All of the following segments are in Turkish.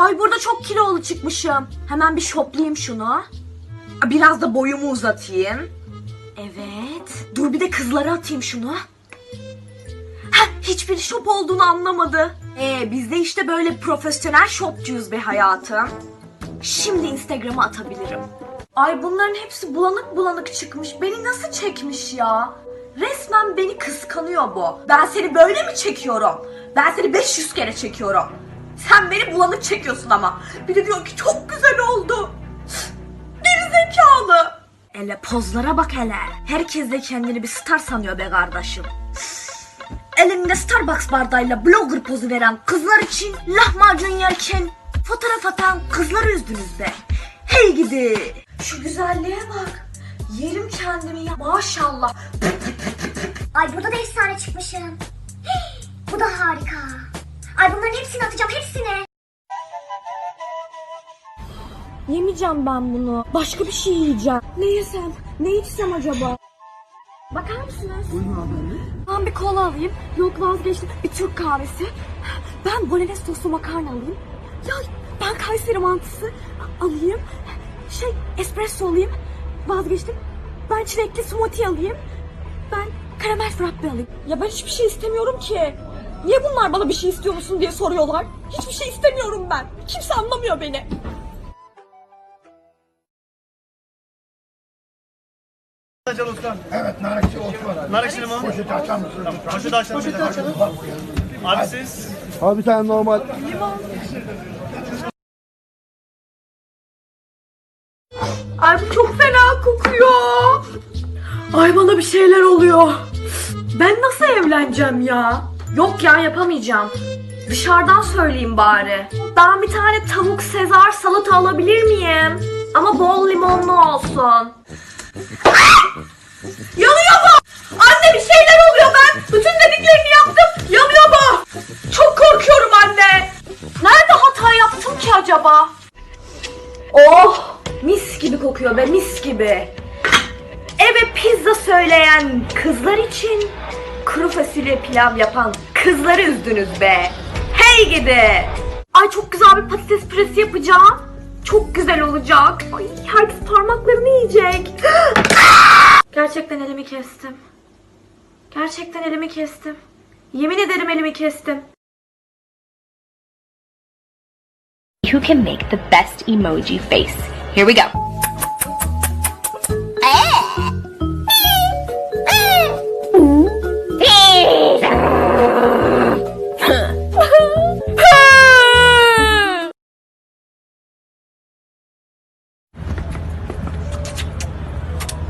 Ay burada çok kilolu çıkmışım. Hemen bir şoplayayım şunu. Biraz da boyumu uzatayım. Evet. Dur bir de kızlara atayım şunu. Heh, hiçbir şop olduğunu anlamadı. Ee, biz de işte böyle profesyonel şopçuyuz be hayatım. Şimdi Instagram'a atabilirim. Ay bunların hepsi bulanık bulanık çıkmış. Beni nasıl çekmiş ya? Resmen beni kıskanıyor bu. Ben seni böyle mi çekiyorum? Ben seni 500 kere çekiyorum. Sen beni bulanık çekiyorsun ama. Bir de diyor ki çok güzel oldu. Geri zekalı. Hele pozlara bak hele. Herkes de kendini bir star sanıyor be kardeşim. Elinde Starbucks bardağıyla blogger pozu veren kızlar için lahmacun yerken fotoğraf atan kızları üzdünüz be. Hey gidi. Şu güzelliğe bak. Yerim kendimi ya. Maşallah. Ay burada da efsane çıkmışım. Hii, Bu da harika. Ay bunların hepsini atacağım hepsini. Yemeyeceğim ben bunu. Başka bir şey yiyeceğim. Ne yesem? Ne içsem acaba? Bakar mısınız? Ben bir kola alayım. Yok vazgeçtim. Bir Türk kahvesi. Ben bolognese soslu makarna alayım. Ya ben Kayseri mantısı alayım. Şey espresso alayım. Vazgeçtim. Ben çilekli smoothie alayım. Ben karamel frappe alayım. Ya ben hiçbir şey istemiyorum ki. Niye bunlar bana bir şey istiyor musun diye soruyorlar? Hiçbir şey istemiyorum ben. Kimse anlamıyor beni. Açalım ustam. Evet, narikçi Osman. Nar ekşili mi? Poşeti açar mısın? Poşeti açalım. Poşeti açalım. Abi siz? Abi bir tane normal. Ay bu çok fena kokuyor. Ay bana bir şeyler oluyor. Ben nasıl evleneceğim ya? Yok ya yapamayacağım. Dışarıdan söyleyeyim bari. Ben bir tane tavuk sezar salata alabilir miyim? Ama bol limonlu olsun. Yanıyor bu! Anne bir şeyler oluyor ben. Bütün dediklerini yaptım. Yanıyor bu. Çok korkuyorum anne. Nerede hata yaptım ki acaba? Oh! Mis gibi kokuyor be mis gibi. Eve pizza söyleyen kızlar için kuru fasulye pilav yapan kızları üzdünüz be. Hey gidi. Ay çok güzel bir patates püresi yapacağım. Çok güzel olacak. Ay herkes parmaklarını yiyecek. Gerçekten elimi kestim. Gerçekten elimi kestim. Yemin ederim elimi kestim. who can make the best emoji face. Here we go.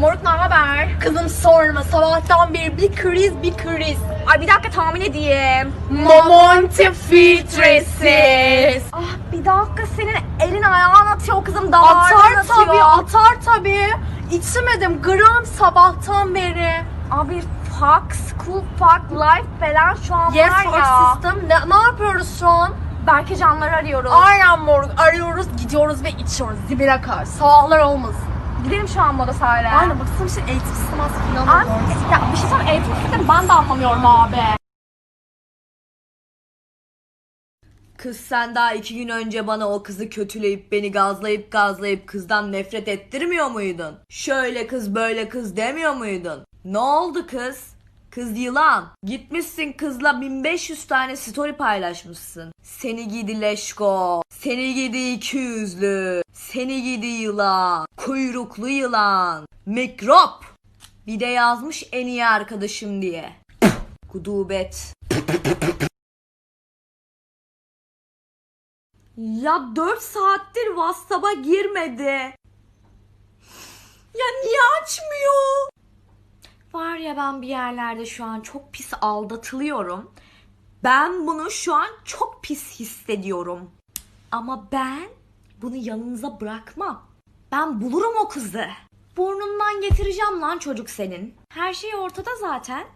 Moruk ne haber? Kızım sorma sabahtan beri bir kriz bir kriz. Ay bir dakika tahmin edeyim. Momonti filtresiz. Ah bir dakika senin elin ayağın atıyor kızım damarın Atar tabii, atar tabii. İçmedim gram sabahtan beri. Abi Fox, Cool Fuck, Life falan şu an Yes var ya. system. Ne, ne yapıyoruz şu an? Belki canları arıyoruz. Aynen moruk. Arıyoruz, gidiyoruz ve içiyoruz. Dibine kadar. Sabahlar olmasın. Gidelim şu an moda sahile. Aynen baksana işte eğitim sistemi aslında Abi, inanamıyorum. ya bir şey söyleyeyim eğitim sistemi ben de anlamıyorum abi. Kız sen daha iki gün önce bana o kızı kötüleyip beni gazlayıp gazlayıp kızdan nefret ettirmiyor muydun? Şöyle kız böyle kız demiyor muydun? Ne oldu kız? Kız yılan. Gitmişsin kızla 1500 tane story paylaşmışsın. Seni gidi leşko. Seni gidi iki yüzlü. Seni gidi yılan. Kuyruklu yılan. Mikrop. Bir de yazmış en iyi arkadaşım diye. Gudubet. Ya 4 saattir WhatsApp'a girmedi. Ya niye açmıyor? Var ya ben bir yerlerde şu an çok pis aldatılıyorum. Ben bunu şu an çok pis hissediyorum. Ama ben bunu yanınıza bırakmam. Ben bulurum o kızı. Burnundan getireceğim lan çocuk senin. Her şey ortada zaten.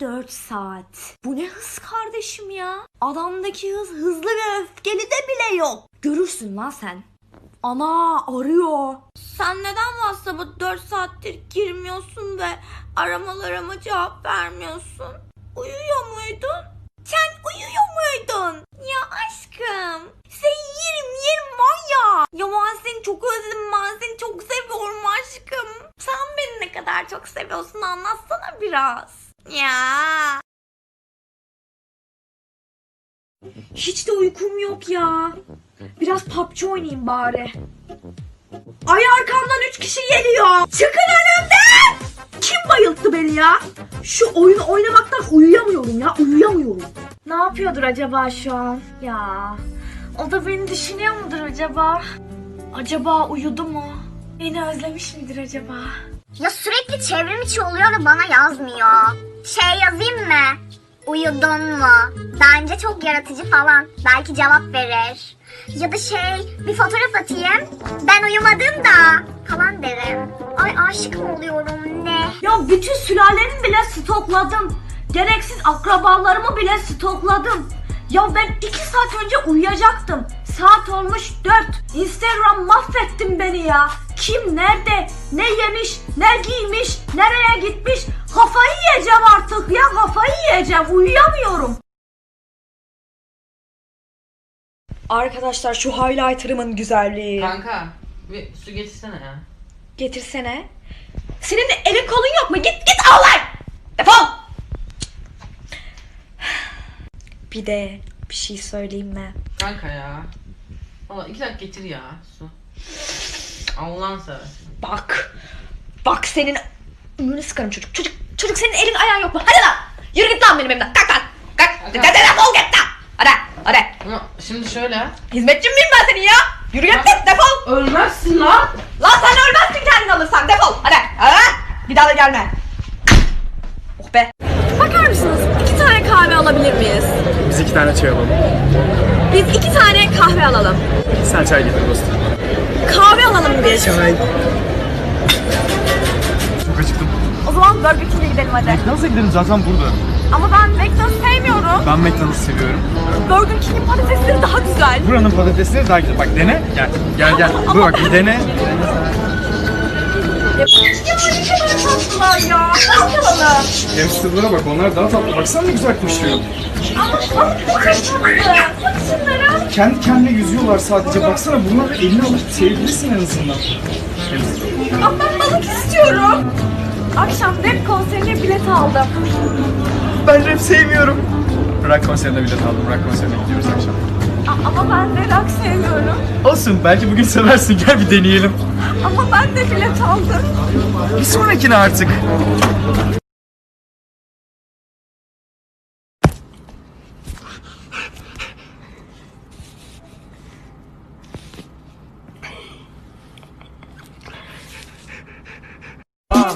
4 saat. Bu ne hız kardeşim ya? Adamdaki hız hızlı ve öfkeli de bile yok. Görürsün lan sen. Ana arıyor. Sen neden WhatsApp'a 4 saattir girmiyorsun ve aramalarıma cevap vermiyorsun? Uyuyor muydun? Sen uyuyor muydun? Ya aşkım sen seni çok özledim ben seni çok seviyorum aşkım. Sen beni ne kadar çok seviyorsun anlatsana biraz. Ya. Hiç de uykum yok ya. Biraz PUBG oynayayım bari. Ay arkamdan üç kişi geliyor. Çıkın önümden. Kim bayılttı beni ya? Şu oyunu oynamaktan uyuyamıyorum ya. Uyuyamıyorum. Ne yapıyordur acaba şu an? Ya. O da beni düşünüyor mudur acaba? Acaba uyudu mu? Beni özlemiş midir acaba? Ya sürekli çevrim içi oluyor ve bana yazmıyor. Şey yazayım mı? Uyudun mu? Bence çok yaratıcı falan. Belki cevap verir. Ya da şey bir fotoğraf atayım. Ben uyumadım da falan derim. Ay aşık mı oluyorum ne? Ya bütün sülalemi bile stokladım. Gereksiz akrabalarımı bile stokladım. Ya ben iki saat önce uyuyacaktım. Saat olmuş dört. Instagram mahvettin beni ya. Kim nerede, ne yemiş, ne giymiş, nereye gitmiş. Kafayı yiyeceğim artık ya kafayı yiyeceğim. Uyuyamıyorum. Arkadaşlar şu highlighter'ımın güzelliği. Kanka bir su getirsene ya. Getirsene. Senin de elin kolun yok mu? Git git al lan. Defol. Bir de bir şey söyleyeyim mi? Kanka ya. Valla iki dakika getir ya su. Allah'ın seversen. Bak. Bak senin ümrünü sıkarım çocuk. Çocuk çocuk senin elin ayağın yok mu? Hadi lan. Yürü git lan benim evimden. Kalk lan. Kalk. De, defol git lan. Hadi. Hadi. Şimdi şöyle. Hizmetçin miyim ben senin ya? Yürü git git defol. Ölmezsin lan. Lan sen ölmezsin kendin alırsan defol. Hadi. Hadi. Bir daha da gelme. Oh be. Bakar mısınız? İki tane kahve alabilir miyiz? Biz iki tane çay alalım. Biz iki tane kahve alalım. Sen çay getir dostum. Kahve alalım biz. Çay. Acıktım. O zaman Burger King'e gidelim hadi. McDonald's'a gidelim zaten burada. Ama ben McDonald's sevmiyorum. Ben McDonald's seviyorum. Burger King'in patatesleri daha güzel. Buranın patatesleri daha güzel. Bak dene. Gel. Gel gel. Dur bak bir dene. Tatlılar ya. Ne yapalım? Hamsterlara bak onlar daha tatlı. Baksana ne güzel koşuyor. Kendi kendine yüzüyorlar sadece. Baksana bunları eline alıp sevgilisin en azından. Ama ben balık istiyorum. Akşam rap konserine bilet aldım. Ben rap sevmiyorum. Rock konserine bilet aldım. Rock konserine gidiyoruz akşam. A- ama ben de rock sevmiyorum. Olsun belki bugün seversin. Gel bir deneyelim. Ama ben de bilet aldım. Bir sonrakine artık.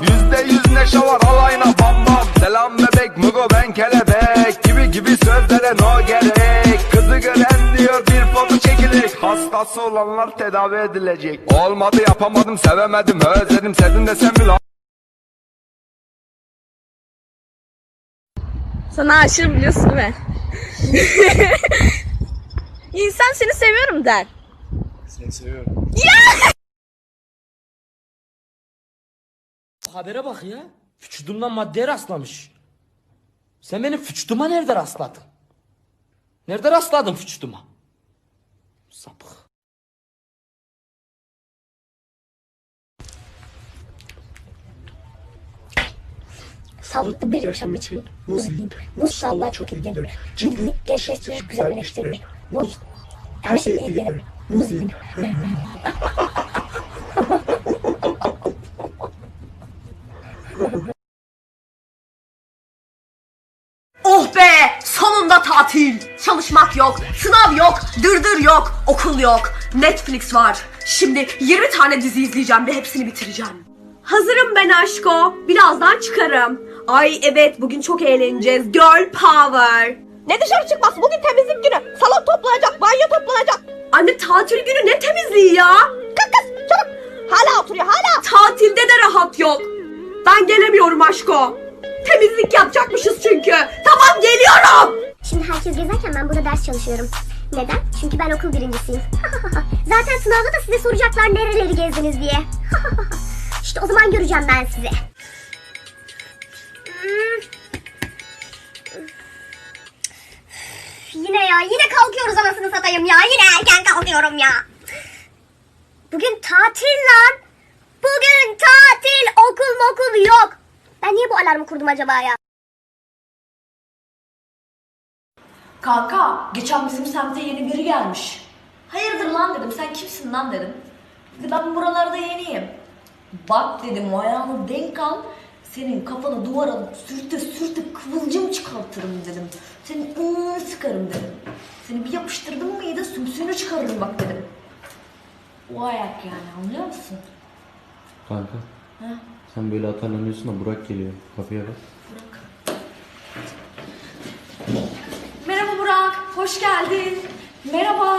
Yüzde yüz neşe var alayına bam bam Selam bebek mugo ben kelebek Gibi gibi sözlere no gerek Kızı gören Hastası olanlar tedavi edilecek Olmadı yapamadım sevemedim özledim Sevdim desem mi lan Sana aşırı biliyorsun mi? İnsan seni seviyorum der. Seni seviyorum. Habere bak ya. Vücudumdan maddeye rastlamış. Sen benim vücuduma nerede rastladın? Nerede rastladın vücuduma? Sapık. Sağlıklı bir yaşam için muz yiyin. Muz sağlığa çok iyi gelir. Cildini gençleştirir, güzelleştirir. Muz. Her şey iyi gelir. Muz yiyin. Oh be! Sonunda tatil. Çalışmak yok, sınav yok, dırdır yok, okul yok. Netflix var. Şimdi 20 tane dizi izleyeceğim ve hepsini bitireceğim. Hazırım ben aşko. Birazdan çıkarım. Ay evet bugün çok eğleneceğiz. Girl power. Ne dışarı çıkması? Bugün temizlik günü. Salon toplanacak, banyo toplanacak. Anne tatil günü ne temizliği ya? Kalk kız, çabuk. Hala oturuyor, hala. Tatilde de rahat yok. Ben gelemiyorum aşko. Temizlik yapacakmışız çünkü. Tamam geliyorum. Şimdi herkes gezerken ben burada ders çalışıyorum. Neden? Çünkü ben okul birincisiyim. Zaten sınavda da size soracaklar nereleri gezdiniz diye. işte o zaman göreceğim ben sizi. Yine ya, yine kalkıyoruz anasını satayım ya. Yine erken kalkıyorum ya. Bugün tatil lan. Bugün tatil. Okul mokul yok. Ben niye bu alarmı kurdum acaba ya? Kanka geçen bizim semte yeni biri gelmiş. Hayırdır lan dedim sen kimsin lan dedim. Dedi ben buralarda yeniyim. Bak dedim ayağını denk al. Senin kafanı duvara sürte sürte kıvılcım çıkartırım dedim. Senin ıı sıkarım dedim. Seni bir yapıştırdım mıydı sümsüğünü çıkarırım bak dedim. O ayak yani anlıyor musun? Kanka Ha? sen böyle atarlanıyorsun da Burak geliyor. Kafaya bak. Merhaba Burak, hoş geldin. Merhaba.